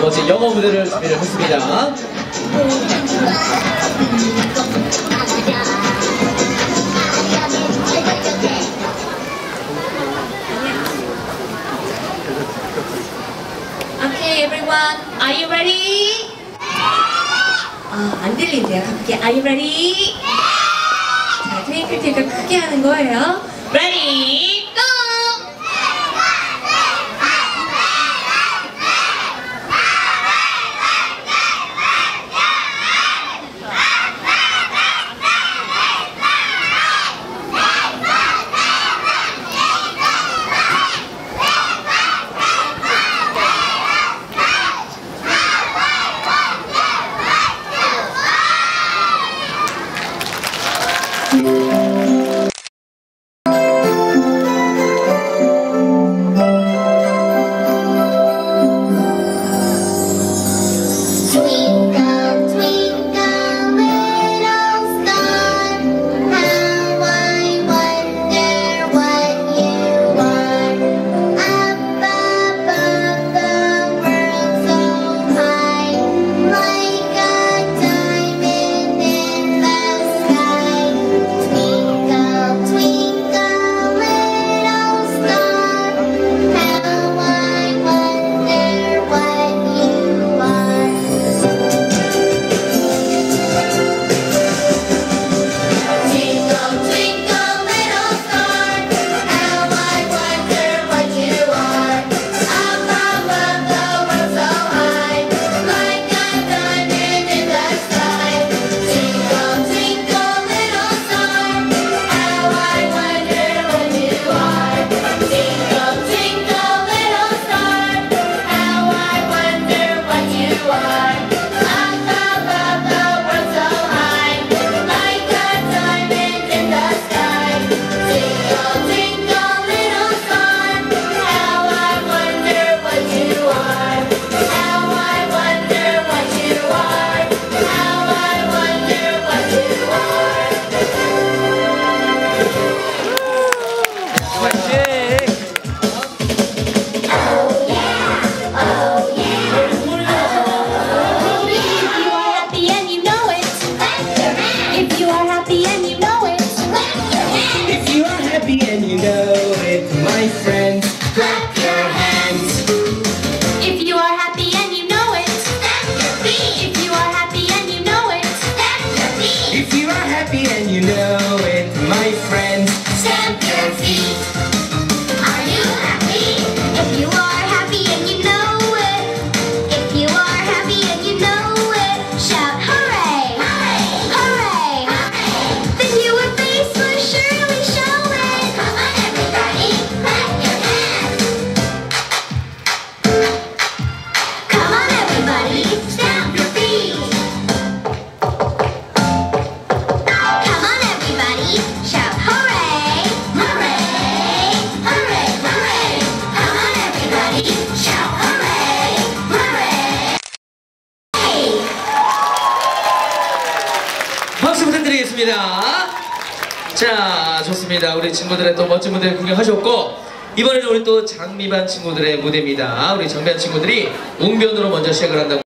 멋진 영어 무대를 준비를 했습니다. Okay, everyone, are you ready? 아, 안 들린대요. 함께 are you ready? 자, 트윙클 트윙클 크게 하는 거예요. Ready? life. 감사합니다. 자, 좋습니다. 우리 친구들의 또 멋진 무대 구경하셨고 이번에는 우리 또 장미반 친구들의 무대입니다. 우리 장미반 친구들이 웅변으로 먼저 시작을 한다고